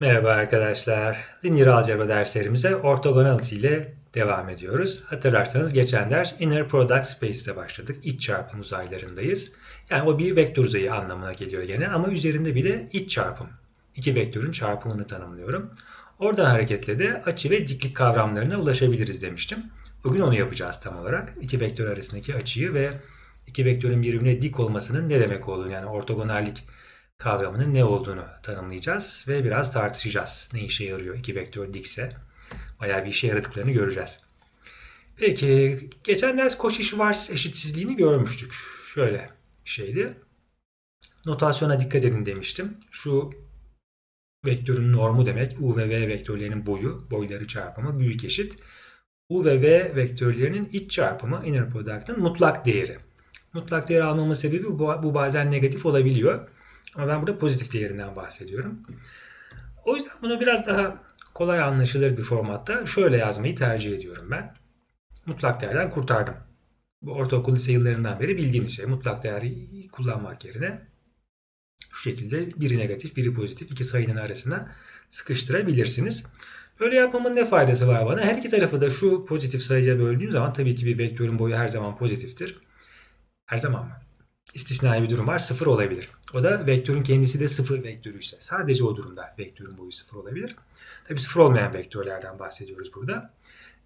Merhaba arkadaşlar. Linear algebra derslerimize ortogonality ile devam ediyoruz. Hatırlarsanız geçen ders inner product space'te başladık. İç çarpım uzaylarındayız. Yani o bir vektör uzayı anlamına geliyor gene ama üzerinde bir de iç çarpım. İki vektörün çarpımını tanımlıyorum. Oradan hareketle de açı ve diklik kavramlarına ulaşabiliriz demiştim. Bugün onu yapacağız tam olarak. İki vektör arasındaki açıyı ve iki vektörün birbirine dik olmasının ne demek olduğunu yani ortogonallik kavramının ne olduğunu tanımlayacağız ve biraz tartışacağız. Ne işe yarıyor iki vektör dikse? Bayağı bir işe yaradıklarını göreceğiz. Peki geçen ders Cauchy-Schwarz eşitsizliğini görmüştük. Şöyle şeydi. Notasyona dikkat edin demiştim. Şu vektörün normu demek. U ve V vektörlerinin boyu, boyları çarpımı büyük eşit. U ve V vektörlerinin iç çarpımı, inner product'ın mutlak değeri. Mutlak değer almamın sebebi bu, bu bazen negatif olabiliyor. Ama ben burada pozitif değerinden bahsediyorum. O yüzden bunu biraz daha kolay anlaşılır bir formatta şöyle yazmayı tercih ediyorum ben. Mutlak değerden kurtardım. Bu ortaokul lise yıllarından beri bildiğiniz şey. Mutlak değeri kullanmak yerine şu şekilde biri negatif, biri pozitif iki sayının arasına sıkıştırabilirsiniz. Böyle yapmamın ne faydası var bana? Her iki tarafı da şu pozitif sayıya böldüğüm zaman tabii ki bir vektörün boyu her zaman pozitiftir. Her zaman mı? İstisnai bir durum var. Sıfır olabilir. O da vektörün kendisi de sıfır vektörüyse. Sadece o durumda vektörün boyu sıfır olabilir. Tabi sıfır olmayan vektörlerden bahsediyoruz burada.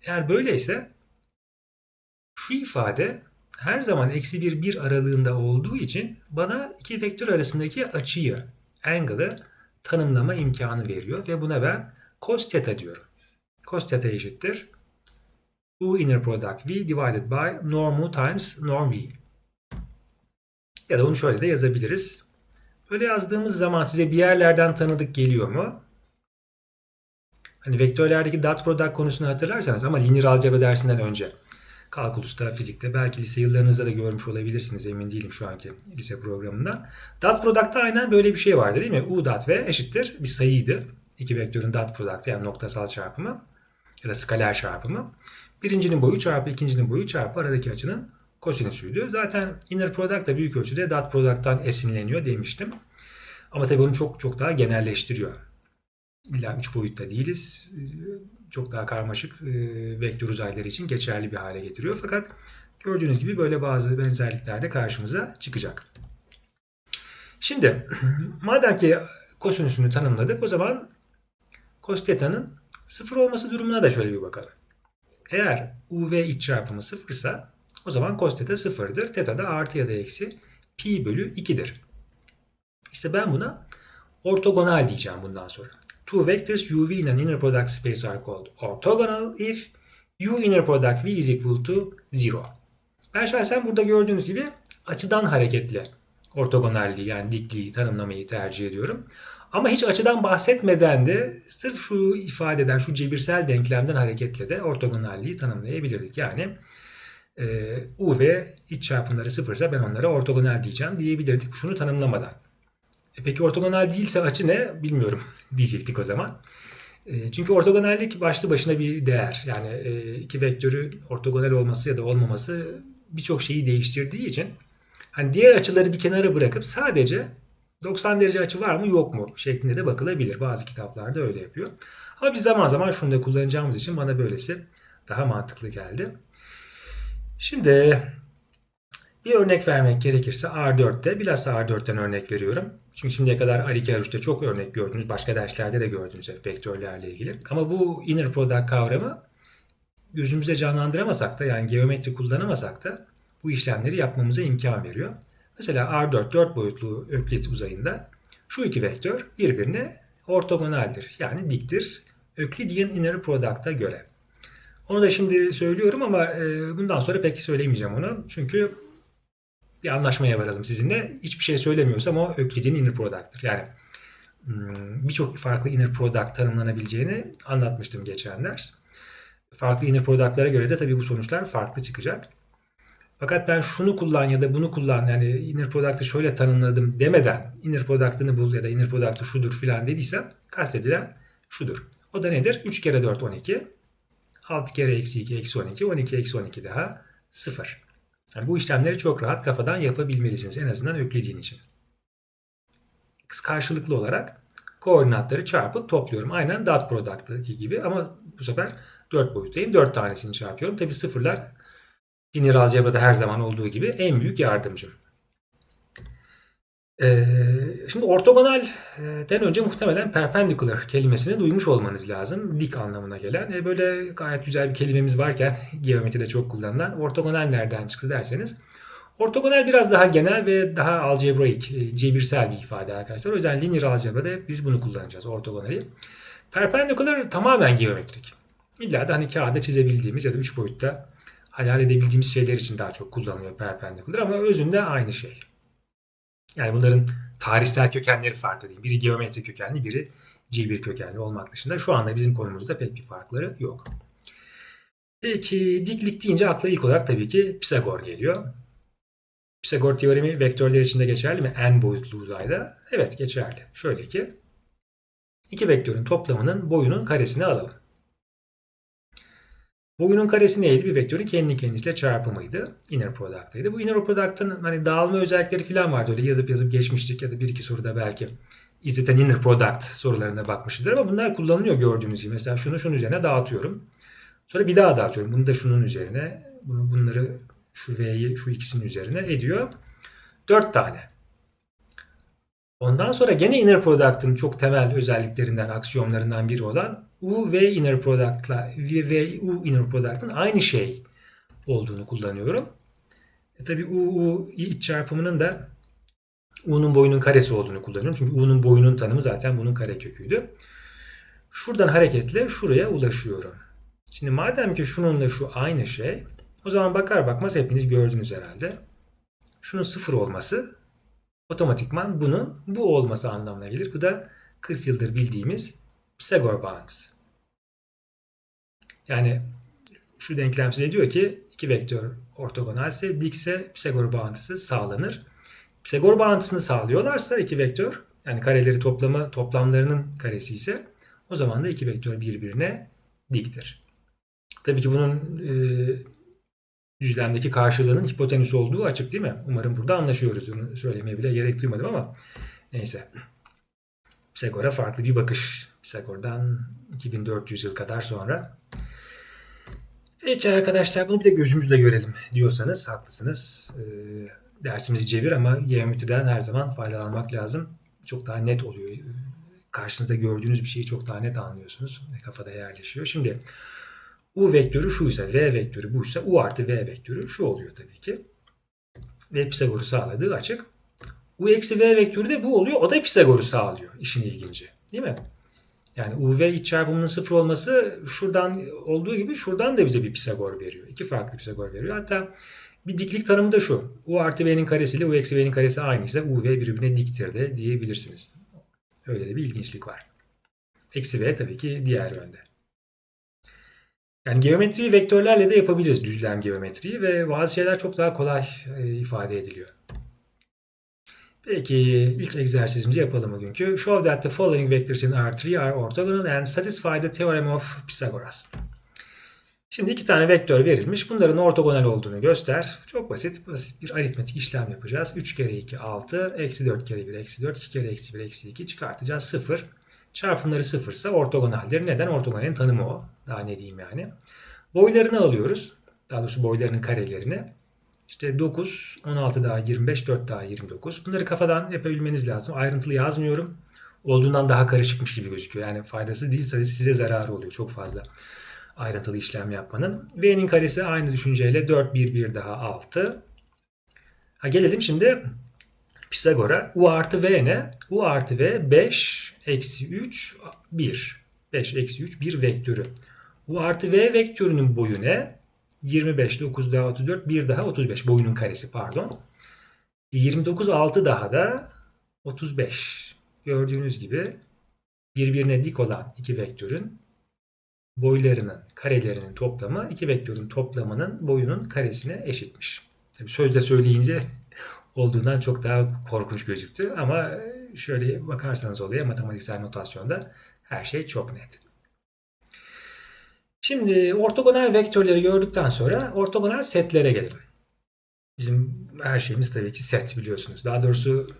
Eğer böyleyse şu ifade her zaman eksi bir bir aralığında olduğu için bana iki vektör arasındaki açıyı, angle'ı tanımlama imkanı veriyor ve buna ben cos theta diyorum. Cos theta eşittir u inner product v divided by norm u times norm v. Ya da onu şöyle de yazabiliriz. Böyle yazdığımız zaman size bir yerlerden tanıdık geliyor mu? Hani vektörlerdeki dot product konusunu hatırlarsanız ama linear algebra dersinden önce kalkulusta, fizikte belki lise yıllarınızda da görmüş olabilirsiniz emin değilim şu anki lise programında. Dot product'ta aynen böyle bir şey vardı değil mi? U dot v eşittir bir sayıydı. İki vektörün dot product'ı yani noktasal çarpımı ya da skaler çarpımı. Birincinin boyu çarpı ikincinin boyu çarpı aradaki açının kosinüsüydü. Zaten inner product da büyük ölçüde dot product'tan esinleniyor demiştim. Ama tabii onu çok çok daha genelleştiriyor. İlla 3 boyutta değiliz. Çok daha karmaşık e, vektör uzayları için geçerli bir hale getiriyor. Fakat gördüğünüz gibi böyle bazı benzerlikler de karşımıza çıkacak. Şimdi madem ki kosinüsünü tanımladık o zaman cos sıfır olması durumuna da şöyle bir bakalım. Eğer u v iç çarpımı sıfırsa o zaman cos theta sıfırdır. Theta da artı ya da eksi pi bölü 2'dir. İşte ben buna ortogonal diyeceğim bundan sonra. Two vectors uv in an inner product space are called orthogonal if u inner product v is equal to 0. Ben şahsen burada gördüğünüz gibi açıdan hareketli ortogonalliği yani dikliği tanımlamayı tercih ediyorum. Ama hiç açıdan bahsetmeden de sırf şu ifadeden, şu cebirsel denklemden hareketle de ortogonalliği tanımlayabilirdik. Yani e, U ve iç çarpımları sıfırsa ben onlara ortogonal diyeceğim diyebilirdik şunu tanımlamadan. E peki ortogonal değilse açı ne bilmiyorum diyecektik o zaman. E, çünkü ortogonallik başlı başına bir değer. Yani e, iki vektörü ortogonal olması ya da olmaması birçok şeyi değiştirdiği için hani diğer açıları bir kenara bırakıp sadece 90 derece açı var mı yok mu şeklinde de bakılabilir. Bazı kitaplarda öyle yapıyor. Ama biz zaman zaman şunu da kullanacağımız için bana böylesi daha mantıklı geldi. Şimdi bir örnek vermek gerekirse R4'te bilhassa R4'ten örnek veriyorum. Çünkü şimdiye kadar R2 R3'te çok örnek gördünüz. Başka derslerde de gördünüz hep vektörlerle ilgili. Ama bu inner product kavramı gözümüzde canlandıramasak da yani geometri kullanamasak da bu işlemleri yapmamıza imkan veriyor. Mesela R4 4 boyutlu öklit uzayında şu iki vektör birbirine ortogonaldir. Yani diktir. Euclidean inner product'a göre. Onu da şimdi söylüyorum ama e, bundan sonra pek söylemeyeceğim onu. Çünkü bir anlaşmaya varalım sizinle. Hiçbir şey söylemiyorsam o Öklid'in inner product'tır. Yani hmm, birçok farklı inner product tanımlanabileceğini anlatmıştım geçen ders. Farklı inner product'lara göre de tabii bu sonuçlar farklı çıkacak. Fakat ben şunu kullan ya da bunu kullan yani inner product'ı şöyle tanımladım demeden inner product'ını bul ya da inner product'ı şudur filan dediysem kastedilen şudur. O da nedir? 3 kere 4 12. 6 kere eksi 2 eksi 12. 12 eksi 12 daha 0. Yani bu işlemleri çok rahat kafadan yapabilmelisiniz. En azından öklediğin için. Karşılıklı olarak koordinatları çarpıp topluyorum. Aynen dot product'taki gibi ama bu sefer 4 boyuttayım. 4 tanesini çarpıyorum. Tabi sıfırlar linear algebrada her zaman olduğu gibi en büyük yardımcım. Ee, şimdi ortogonalden önce muhtemelen perpendicular kelimesini duymuş olmanız lazım. Dik anlamına gelen. E böyle gayet güzel bir kelimemiz varken geometride çok kullanılan ortogonal nereden çıktı derseniz. Ortogonal biraz daha genel ve daha algebraik, e, cebirsel bir ifade arkadaşlar. O yüzden linear algebrada biz bunu kullanacağız ortogonali. Perpendicular tamamen geometrik. İlla da hani kağıda çizebildiğimiz ya da 3 boyutta hayal edebildiğimiz şeyler için daha çok kullanılıyor perpendicular ama özünde aynı şey. Yani bunların tarihsel kökenleri farklı değil. Biri geometri kökenli, biri cebir kökenli olmak dışında şu anda bizim konumuzda pek bir farkları yok. Peki diklik deyince akla ilk olarak tabii ki Pisagor geliyor. Pisagor teoremi vektörler için de geçerli mi? N boyutlu uzayda. Evet geçerli. Şöyle ki iki vektörün toplamının boyunun karesini alalım. Boyunun karesi neydi? Bir vektörün kendi kendisiyle çarpımıydı. Inner product'taydı. Bu inner product'ın hani dağılma özellikleri falan vardı. Öyle yazıp yazıp geçmiştik ya da bir iki soruda belki an inner product sorularına bakmışızdır ama bunlar kullanılıyor gördüğünüz gibi. Mesela şunu şunun üzerine dağıtıyorum. Sonra bir daha dağıtıyorum. Bunu da şunun üzerine. Bunu, bunları şu V'yi şu ikisinin üzerine ediyor. 4 tane. Ondan sonra gene inner product'ın çok temel özelliklerinden, aksiyomlarından biri olan U ve inner product'la ve U inner product'ın aynı şey olduğunu kullanıyorum. E tabi U, U iç çarpımının da U'nun boyunun karesi olduğunu kullanıyorum. Çünkü U'nun boyunun tanımı zaten bunun kareköküydü. Şuradan hareketle şuraya ulaşıyorum. Şimdi madem ki şununla şu aynı şey o zaman bakar bakmaz hepiniz gördünüz herhalde. Şunun sıfır olması otomatikman bunun bu olması anlamına gelir. Bu da 40 yıldır bildiğimiz Pisagor bağıntısı. Yani şu denklem size diyor ki iki vektör ortogonalse dikse Pisagor bağıntısı sağlanır. Pisagor bağıntısını sağlıyorlarsa iki vektör yani kareleri toplama toplamlarının karesi ise o zaman da iki vektör birbirine diktir. Tabii ki bunun e, düzlemdeki karşılığının hipotenüs olduğu açık değil mi? Umarım burada anlaşıyoruz. Söylemeye bile gerek duymadım ama neyse. Pisagor'a farklı bir bakış. Pisagor'dan 2400 yıl kadar sonra. Peki arkadaşlar bunu bir de gözümüzle görelim diyorsanız haklısınız. Ee, dersimiz cebir ama geometriden her zaman faydalanmak lazım. Çok daha net oluyor. Karşınızda gördüğünüz bir şeyi çok daha net anlıyorsunuz. Kafada yerleşiyor. Şimdi U vektörü şuysa, V vektörü buysa U artı V vektörü şu oluyor tabii ki. Ve Pisagor'u sağladığı açık. U eksi V vektörü de bu oluyor. O da Pisagor'u sağlıyor. İşin ilginci. Değil mi? Yani U ve iç çarpımının sıfır olması şuradan olduğu gibi şuradan da bize bir Pisagor veriyor. İki farklı Pisagor veriyor. Hatta bir diklik tanımı da şu. U artı V'nin karesi ile U eksi V'nin karesi aynı ise U ve birbirine diktir de diyebilirsiniz. Öyle de bir ilginçlik var. Eksi V tabii ki diğer yönde. Yani geometriyi vektörlerle de yapabiliriz düzlem geometriyi ve bazı şeyler çok daha kolay e, ifade ediliyor. Peki ilk egzersizimizi yapalım bugünkü. Show that the following vectors in R3 are orthogonal and satisfy the theorem of Pythagoras. Şimdi iki tane vektör verilmiş. Bunların ortogonal olduğunu göster. Çok basit, basit bir aritmetik işlem yapacağız. 3 kere 2 6, eksi 4 kere 1 eksi 4, 2 kere eksi 1 eksi 2 çıkartacağız 0. Çarpımları 0 ise ortogonaldir. Neden? Ortogonalin tanımı o. Daha ne diyeyim yani. Boylarını alıyoruz. Daha doğrusu boylarının karelerini. İşte 9, 16 daha 25, 4 daha 29. Bunları kafadan yapabilmeniz lazım. Ayrıntılı yazmıyorum. Olduğundan daha karışıkmış gibi gözüküyor. Yani faydası değilse size zararı oluyor çok fazla ayrıntılı işlem yapmanın. V'nin karesi aynı düşünceyle 4, 1, 1 daha 6. Ha, gelelim şimdi Pisagor'a. U artı V ne? U artı V 5, eksi 3, 1. 5, eksi 3, 1 vektörü. U artı V vektörünün boyu ne? 25, 9 daha 34, 1 daha 35. Boyunun karesi pardon. 29, 6 daha da 35. Gördüğünüz gibi birbirine dik olan iki vektörün boylarının karelerinin toplamı iki vektörün toplamının boyunun karesine eşitmiş. Tabii sözde söyleyince olduğundan çok daha korkunç gözüktü ama şöyle bakarsanız olaya matematiksel notasyonda her şey çok net. Şimdi ortogonal vektörleri gördükten sonra ortogonal setlere gelelim. Bizim her şeyimiz tabii ki set biliyorsunuz. Daha doğrusu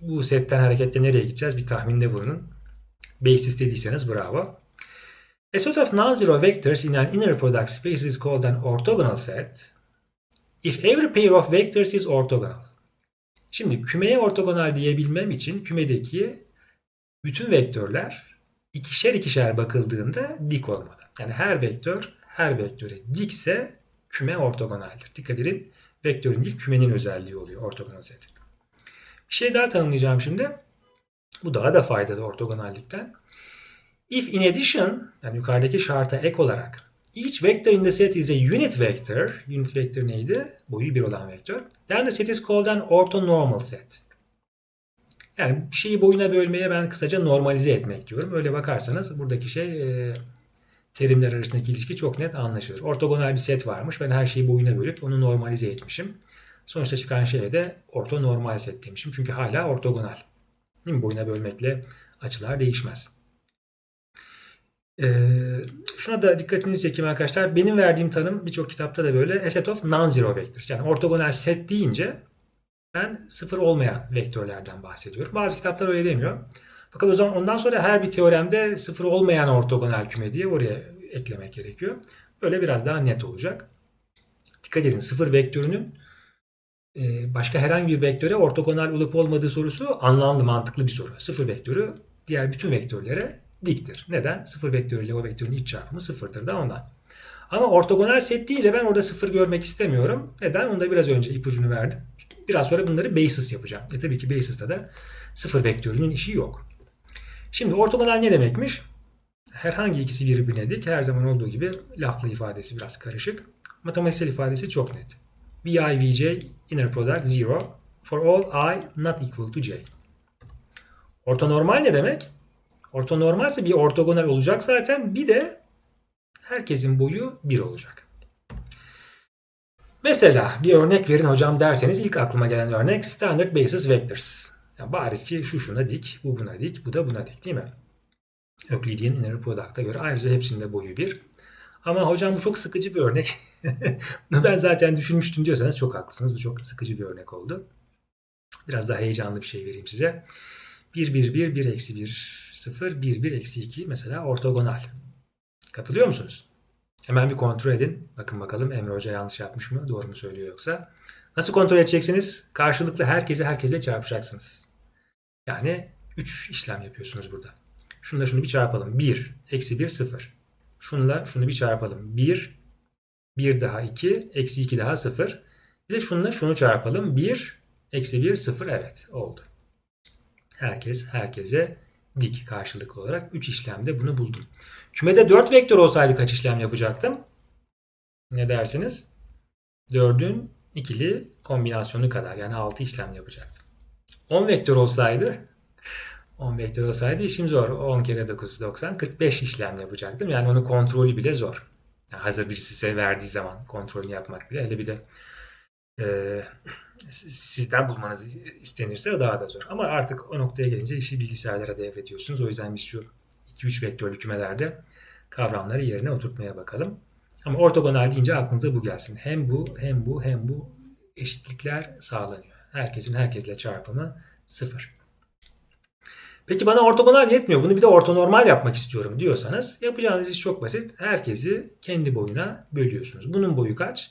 bu setten hareketle nereye gideceğiz bir tahminde bulunun. Basis dediyseniz bravo. A set of non-zero vectors in an inner product space is called an orthogonal set if every pair of vectors is orthogonal. Şimdi kümeye ortogonal diyebilmem için kümedeki bütün vektörler ikişer ikişer bakıldığında dik olmalı. Yani her vektör her vektöre dikse küme ortogonaldir. Dikkat edin vektörün değil kümenin özelliği oluyor ortogonal set. Bir şey daha tanımlayacağım şimdi. Bu daha da faydalı ortogonallikten. If in addition, yani yukarıdaki şarta ek olarak each vector in the set is a unit vector. Unit vector neydi? Boyu bir olan vektör. Then the set is called an orthonormal set. Yani bir şeyi boyuna bölmeye ben kısaca normalize etmek diyorum. Öyle bakarsanız buradaki şey e, terimler arasındaki ilişki çok net anlaşılır. Ortogonal bir set varmış. Ben her şeyi boyuna bölüp onu normalize etmişim. Sonuçta çıkan şeye de ortonormal set demişim. Çünkü hala ortogonal. Değil mi? Boyuna bölmekle açılar değişmez. Ee, şuna da dikkatinizi çekeyim arkadaşlar. Benim verdiğim tanım birçok kitapta da böyle a set of non-zero vectors. Yani ortogonal set deyince ben sıfır olmayan vektörlerden bahsediyorum. Bazı kitaplar öyle demiyor. Fakat o zaman ondan sonra her bir teoremde sıfır olmayan ortogonal küme diye oraya eklemek gerekiyor. Böyle biraz daha net olacak. Dikkat edin sıfır vektörünün e, başka herhangi bir vektöre ortogonal olup olmadığı sorusu anlamlı, mantıklı bir soru. Sıfır vektörü diğer bütün vektörlere diktir. Neden? Sıfır vektörüyle o vektörün iç çarpımı sıfırdır da ondan. Ama ortogonal set deyince ben orada sıfır görmek istemiyorum. Neden? Onu da biraz önce ipucunu verdim. Biraz sonra bunları basis yapacağım. E tabii ki basis'ta da sıfır vektörünün işi yok. Şimdi ortogonal ne demekmiş? Herhangi ikisi birbirine dik. Her zaman olduğu gibi laflı ifadesi biraz karışık. Matematiksel ifadesi çok net. Vi, Vj, inner product zero for all i not equal to j. Ortonormal ne demek? Ortonormalse bir ortogonal olacak zaten. Bir de herkesin boyu 1 olacak. Mesela bir örnek verin hocam derseniz ilk aklıma gelen örnek standard basis vectors. Yani bariz ki şu şuna dik, bu buna dik, bu da buna dik değil mi? Euclidean inner product'a göre ayrıca hepsinde boyu 1. Ama hocam bu çok sıkıcı bir örnek. Ben zaten düşünmüştüm diyorsanız çok haklısınız. Bu çok sıkıcı bir örnek oldu. Biraz daha heyecanlı bir şey vereyim size. 1, 1, 1, 1, eksi 1, 0, 1, 1, eksi 2 mesela ortogonal. Katılıyor musunuz? Hemen bir kontrol edin. Bakın bakalım Emre Hoca yanlış yapmış mı? Doğru mu söylüyor yoksa? Nasıl kontrol edeceksiniz? Karşılıklı herkese herkese çarpacaksınız. Yani 3 işlem yapıyorsunuz burada. Şunla şunu bir çarpalım. 1, eksi 1, 0. Şunla şunu bir çarpalım. 1, 1 daha 2, eksi 2 daha 0. Bir de şunla şunu çarpalım. 1, eksi 1, 0. Evet oldu. Herkes herkese dik karşılıklı olarak 3 işlemde bunu buldum. Kümede 4 vektör olsaydı kaç işlem yapacaktım? Ne dersiniz? 4'ün ikili kombinasyonu kadar yani 6 işlem yapacaktım. 10 vektör olsaydı 10 vektör olsaydı işim zor. 10 kere 9 90 45 işlem yapacaktım. Yani onun kontrolü bile zor. Yani hazır birisi size verdiği zaman kontrolünü yapmak bile hele bir de e, sizden bulmanız istenirse daha da zor. Ama artık o noktaya gelince işi bilgisayarlara devrediyorsunuz. O yüzden biz şu 2-3 vektörlü kümelerde kavramları yerine oturtmaya bakalım. Ama ortogonal deyince aklınıza bu gelsin. Hem bu hem bu hem bu eşitlikler sağlanıyor. Herkesin herkesle çarpımı sıfır. Peki bana ortogonal yetmiyor. Bunu bir de ortonormal yapmak istiyorum diyorsanız yapacağınız iş çok basit. Herkesi kendi boyuna bölüyorsunuz. Bunun boyu kaç?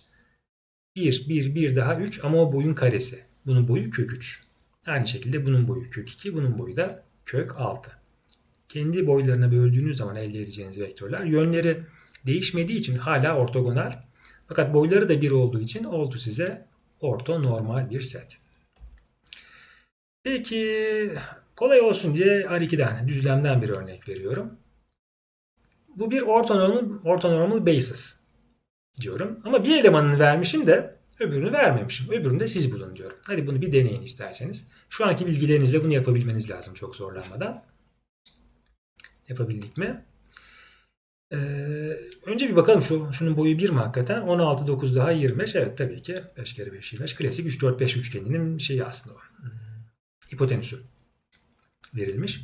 1, 1, 1 daha 3 ama o boyun karesi. Bunun boyu kök 3. Aynı şekilde bunun boyu kök 2, bunun boyu da kök 6. Kendi boylarına böldüğünüz zaman elde edeceğiniz vektörler yönleri değişmediği için hala ortogonal. Fakat boyları da 1 olduğu için oldu size ortonormal bir set. Peki kolay olsun diye R2'den düzlemden bir örnek veriyorum. Bu bir ortonormal, ortonormal basis diyorum. Ama bir elemanını vermişim de öbürünü vermemişim. Öbürünü de siz bulun diyorum. Hadi bunu bir deneyin isterseniz. Şu anki bilgilerinizle bunu yapabilmeniz lazım çok zorlanmadan. Yapabildik mi? Ee, önce bir bakalım şu şunun boyu 1 mi hakikaten? 16, 9 daha 25. Evet tabii ki 5 kere 5 25. Klasik 3, 4, 5 üçgeninin şeyi aslında o. Hmm. Hipotenüsü verilmiş.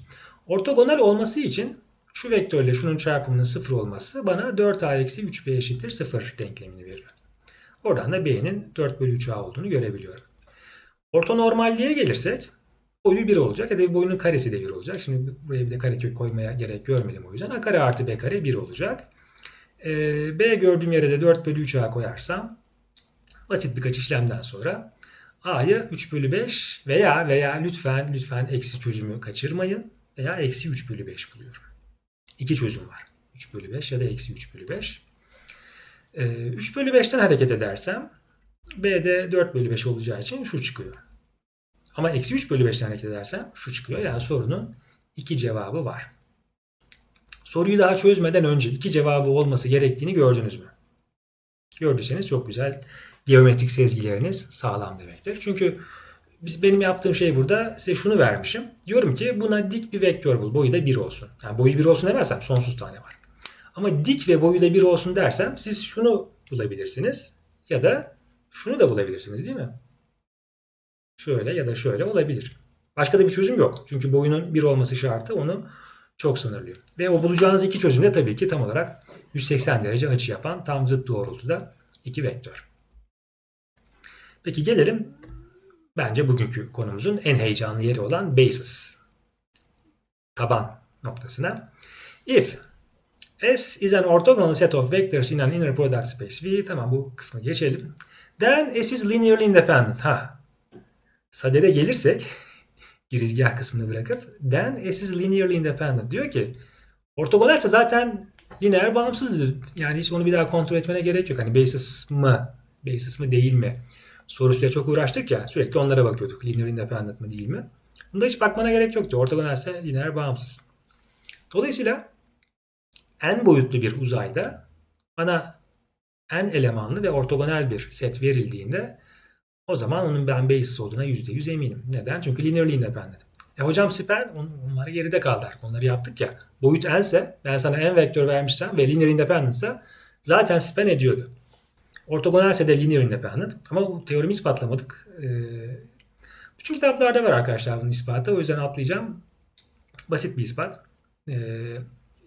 Ortogonal olması için şu vektörle şunun çarpımının 0 olması bana 4a eksi 3b eşittir 0 denklemini veriyor. Oradan da b'nin 4 bölü 3a olduğunu görebiliyorum. Ortonormalliğe gelirsek boyu 1 olacak da boyunun karesi de 1 olacak. Şimdi buraya bir de karekök koymaya gerek görmedim o yüzden. A kare artı B kare 1 olacak. Ee, B gördüğüm yere de 4 bölü 3A koyarsam basit birkaç işlemden sonra A'yı 3 bölü 5 veya veya lütfen lütfen eksi çözümü kaçırmayın veya eksi 3 bölü 5 buluyorum. İki çözüm var. 3 bölü 5 ya da eksi 3 bölü 5. Ee, 3 bölü 5'ten hareket edersem B'de 4 bölü 5 olacağı için şu çıkıyor. Ama eksi 3 bölü 5'ten hareket edersem şu çıkıyor. Yani sorunun iki cevabı var. Soruyu daha çözmeden önce iki cevabı olması gerektiğini gördünüz mü? Gördüyseniz çok güzel. Geometrik sezgileriniz sağlam demektir. Çünkü biz, benim yaptığım şey burada size şunu vermişim. Diyorum ki buna dik bir vektör bul. Boyu da 1 olsun. Yani boyu 1 olsun demezsem sonsuz tane var. Ama dik ve boyu da 1 olsun dersem siz şunu bulabilirsiniz. Ya da şunu da bulabilirsiniz değil mi? Şöyle ya da şöyle olabilir. Başka da bir çözüm yok. Çünkü boyunun 1 olması şartı onu çok sınırlıyor. Ve o bulacağınız iki çözüm de tabii ki tam olarak 180 derece açı yapan tam zıt doğrultuda iki vektör. Peki gelelim bence bugünkü konumuzun en heyecanlı yeri olan basis. Taban noktasına. If S is an orthogonal set of vectors in an inner product space V. Tamam bu kısmı geçelim. Then S is linearly independent. Ha. Sadede gelirsek girizgah kısmını bırakıp then S is linearly independent. Diyor ki ortogonalse zaten lineer bağımsızdır. Yani hiç onu bir daha kontrol etmene gerek yok. Hani basis mı? Basis mı değil mi? sorusuyla çok uğraştık ya sürekli onlara bakıyorduk. Linear independent mi değil mi? Bunda hiç bakmana gerek yoktu. Ortogonalse lineer bağımsız. Dolayısıyla n boyutlu bir uzayda bana n elemanlı ve ortogonal bir set verildiğinde o zaman onun ben basis olduğuna %100 eminim. Neden? Çünkü linearly independent. E hocam span onları geride kaldı Onları yaptık ya. Boyut n ise ben sana n vektör vermişsem ve linear independent ise zaten span ediyordu. Ortogonalse de linear independent. Ama bu teoremi ispatlamadık. Ee, bütün kitaplarda var arkadaşlar bunun ispatı. O yüzden atlayacağım. Basit bir ispat. Ee,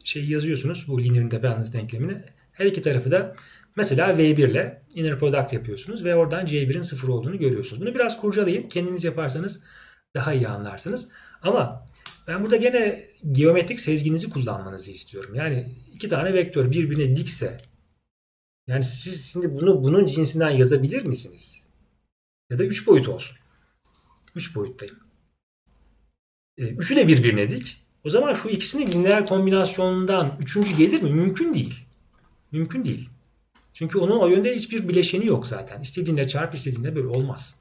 şey yazıyorsunuz bu linear independence denklemini. Her iki tarafı da mesela V1 ile inner product yapıyorsunuz ve oradan C1'in sıfır olduğunu görüyorsunuz. Bunu biraz kurcalayın. Kendiniz yaparsanız daha iyi anlarsınız. Ama ben burada gene geometrik sezginizi kullanmanızı istiyorum. Yani iki tane vektör birbirine dikse yani siz şimdi bunu bunun cinsinden yazabilir misiniz? Ya da 3 boyut olsun. 3 boyuttayım. E, üçü de birbirine dik. O zaman şu ikisinin lineer kombinasyonundan üçüncü gelir mi? Mümkün değil. Mümkün değil. Çünkü onun o yönde hiçbir bileşeni yok zaten. İstediğinde çarp, istediğinde böyle olmaz.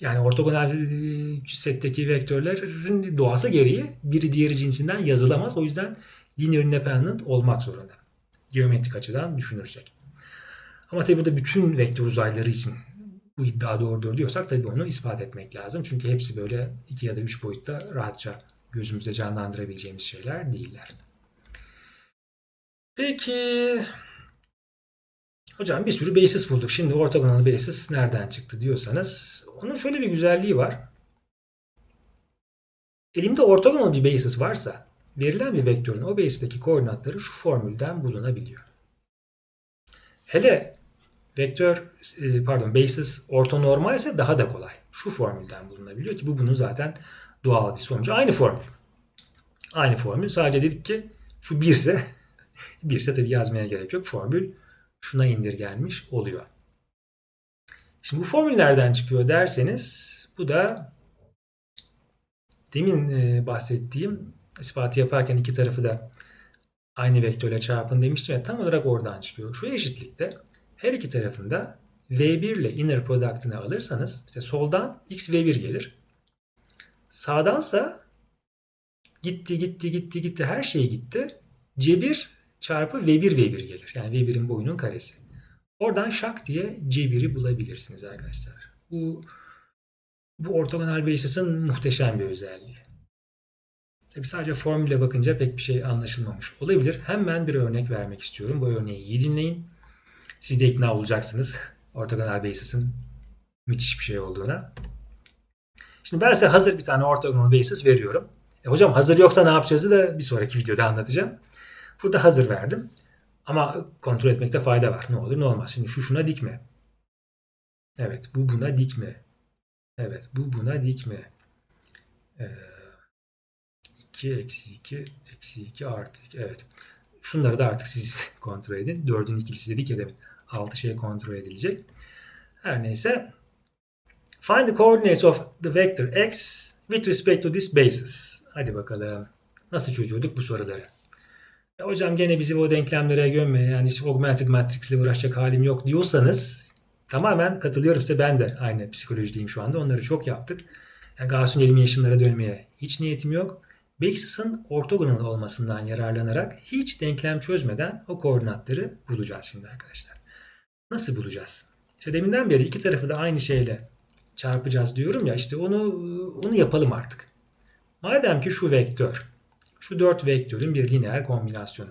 Yani ortogonal e, setteki vektörlerin doğası gereği biri diğeri cinsinden yazılamaz. O yüzden linear independent olmak zorunda. Geometrik açıdan düşünürsek. Ama tabii burada bütün vektör uzayları için bu iddia doğrudur diyorsak tabii onu ispat etmek lazım. Çünkü hepsi böyle iki ya da üç boyutta rahatça gözümüzde canlandırabileceğimiz şeyler değiller. Peki hocam bir sürü basis bulduk. Şimdi ortogonal basis nereden çıktı diyorsanız onun şöyle bir güzelliği var. Elimde ortogonal bir basis varsa verilen bir vektörün o basisteki koordinatları şu formülden bulunabiliyor. Hele vektör e, pardon basis ortonormal ise daha da kolay. Şu formülden bulunabiliyor ki bu bunun zaten doğal bir sonucu. Aynı formül. Aynı formül. Sadece dedik ki şu birse birse tabii yazmaya gerek yok. Formül şuna indirgenmiş oluyor. Şimdi bu formül nereden çıkıyor derseniz bu da demin e, bahsettiğim ispatı yaparken iki tarafı da aynı vektörle çarpın demiştim ya tam olarak oradan çıkıyor. Şu eşitlikte her iki tarafında V1 ile inner product'ını alırsanız işte soldan x V1 gelir. Sağdansa gitti gitti gitti gitti her şey gitti. C1 çarpı V1 V1 gelir. Yani V1'in boyunun karesi. Oradan şak diye C1'i bulabilirsiniz arkadaşlar. Bu bu ortogonal basis'in muhteşem bir özelliği. Tabi sadece formüle bakınca pek bir şey anlaşılmamış olabilir. Hemen bir örnek vermek istiyorum. Bu örneği iyi dinleyin. Siz de ikna olacaksınız. Ortogonal basis'in müthiş bir şey olduğuna. Şimdi ben size hazır bir tane ortogonal basis veriyorum. E hocam hazır yoksa ne yapacağızı da bir sonraki videoda anlatacağım. Burada hazır verdim. Ama kontrol etmekte fayda var. Ne olur ne olmaz. Şimdi şu şuna dik mi? Evet bu buna dik mi? Evet bu buna dik mi? Ee, 2 eksi 2 eksi 2 artı 2 evet. Şunları da artık siz kontrol edin. 4'ün ikilisi dedik ya demin. 6 şey kontrol edilecek. Her neyse. Find the coordinates of the vector x with respect to this basis. Hadi bakalım. Nasıl çözüyorduk bu soruları? Hocam gene bizi o denklemlere gömme yani işte augmented matrix uğraşacak halim yok diyorsanız tamamen katılıyorum size ben de aynı psikolojideyim şu anda. Onları çok yaptık. Yani Gauss'un elimination'lara dönmeye hiç niyetim yok. Basis'ın ortogonal olmasından yararlanarak hiç denklem çözmeden o koordinatları bulacağız şimdi arkadaşlar. Nasıl bulacağız? İşte deminden beri iki tarafı da aynı şeyle çarpacağız diyorum ya işte onu onu yapalım artık. Madem ki şu vektör, şu dört vektörün bir lineer kombinasyonu.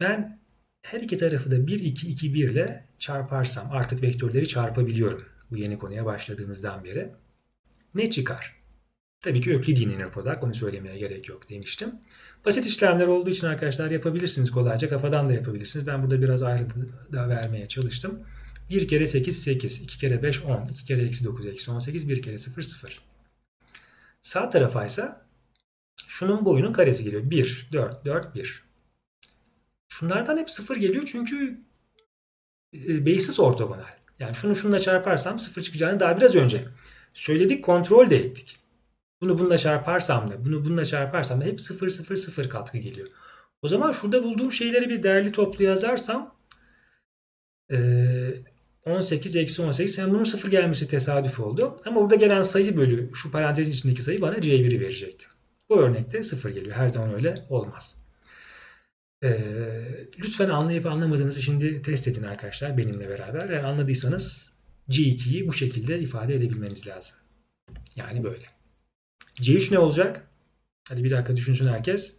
Ben her iki tarafı da 1, 2, 2, 1 ile çarparsam artık vektörleri çarpabiliyorum. Bu yeni konuya başladığımızdan beri. Ne çıkar? Tabii ki Öklidyen inner product onu söylemeye gerek yok demiştim. Basit işlemler olduğu için arkadaşlar yapabilirsiniz kolayca. Kafadan da yapabilirsiniz. Ben burada biraz ayrıntı da vermeye çalıştım. 1 kere 8 8, 2 kere 5 10, 2 kere eksi 9 eksi 18, 1 kere 0 0. Sağ tarafa ise şunun boyunun karesi geliyor. 1, 4, 4, 1. Şunlardan hep 0 geliyor çünkü e, basis ortogonal. Yani şunu şununla çarparsam 0 çıkacağını daha biraz önce söyledik, kontrol de ettik. Bunu bununla çarparsam da, bunu bununla çarparsam da hep 0 0 0 katkı geliyor. O zaman şurada bulduğum şeyleri bir değerli toplu yazarsam e, 18 eksi 18 hem bunun 0 gelmesi tesadüf oldu. Ama burada gelen sayı bölü şu parantezin içindeki sayı bana C1'i verecekti. Bu örnekte 0 geliyor. Her zaman öyle olmaz. Ee, lütfen anlayıp anlamadığınızı şimdi test edin arkadaşlar benimle beraber. Eğer anladıysanız C2'yi bu şekilde ifade edebilmeniz lazım. Yani böyle. C3 ne olacak? Hadi bir dakika düşünsün herkes.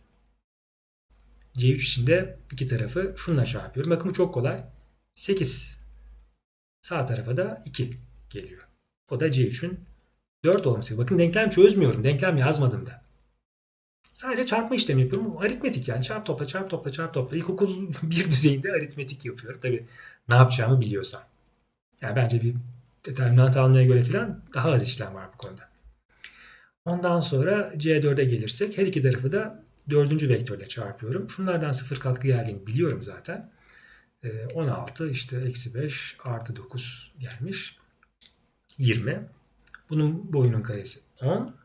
C3 içinde iki tarafı şununla çarpıyorum. Bakın bu çok kolay. 8 sağ tarafa da 2 geliyor. O da C3'ün 4 olması. Bakın denklem çözmüyorum. Denklem yazmadım da. Sadece çarpma işlemi yapıyorum. Aritmetik yani. Çarp topla, çarp topla, çarp topla. İlkokul bir düzeyinde aritmetik yapıyorum. Tabii ne yapacağımı biliyorsam. Yani bence bir determinant almaya göre falan daha az işlem var bu konuda. Ondan sonra C4'e gelirsek her iki tarafı da dördüncü vektörle çarpıyorum. Şunlardan sıfır katkı geldiğini biliyorum zaten. 16 işte eksi 5 artı 9 gelmiş. 20. Bunun boyunun karesi 10.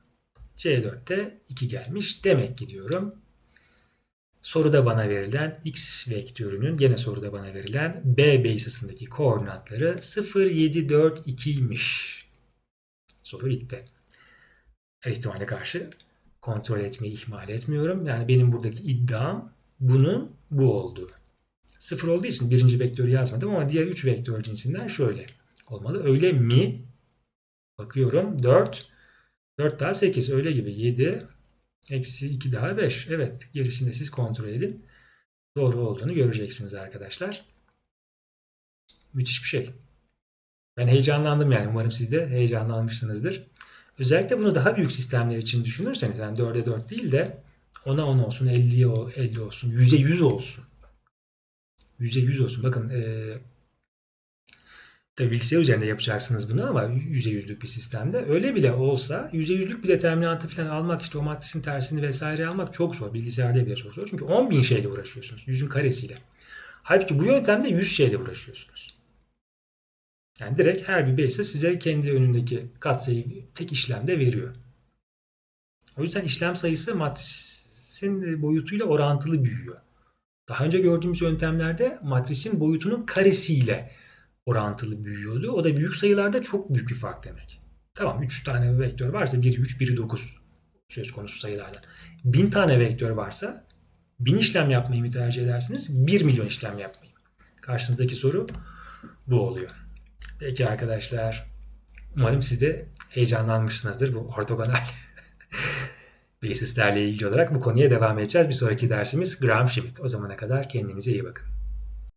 C4'te 2 gelmiş. Demek ki diyorum soruda bana verilen x vektörünün gene soruda bana verilen b basisindeki koordinatları 0, 7, 4, 2'ymiş. Soru bitti. Her ihtimale karşı kontrol etmeyi ihmal etmiyorum. Yani benim buradaki iddiam bunun bu olduğu. Sıfır olduğu için birinci vektörü yazmadım ama diğer üç vektör cinsinden şöyle olmalı. Öyle mi? Bakıyorum 4. 4 daha 8 öyle gibi 7 eksi 2 daha 5. Evet gerisini siz kontrol edin. Doğru olduğunu göreceksiniz arkadaşlar. Müthiş bir şey. Ben heyecanlandım yani. Umarım siz de heyecanlanmışsınızdır. Özellikle bunu daha büyük sistemler için düşünürseniz yani 4'e 4 değil de 10'a 10 olsun, 50'ye 50 olsun, 100'e 100 olsun. 100'e 100 olsun. Bakın e, tabii bilgisayar üzerinde yapacaksınız bunu ama 100'e 100'lük bir sistemde. Öyle bile olsa 100'e 100'lük bir determinantı falan almak işte o matrisin tersini vesaire almak çok zor. Bilgisayarda bile çok zor. Çünkü 10 bin şeyle uğraşıyorsunuz. 100'ün karesiyle. Halbuki bu yöntemde 100 şeyle uğraşıyorsunuz. Yani direkt her bir base'e size kendi önündeki katsayı tek işlemde veriyor. O yüzden işlem sayısı matrisin boyutuyla orantılı büyüyor. Daha önce gördüğümüz yöntemlerde matrisin boyutunun karesiyle orantılı büyüyordu. O da büyük sayılarda çok büyük bir fark demek. Tamam 3 tane vektör varsa biri 3, biri 9 söz konusu sayılardan. 1000 tane vektör varsa 1000 işlem yapmayı mı tercih edersiniz? 1 milyon işlem yapmayı. Karşınızdaki soru bu oluyor. Peki arkadaşlar. Umarım siz de heyecanlanmışsınızdır bu ortogonal basislerle ilgili olarak bu konuya devam edeceğiz. Bir sonraki dersimiz Graham Schmidt. O zamana kadar kendinize iyi bakın.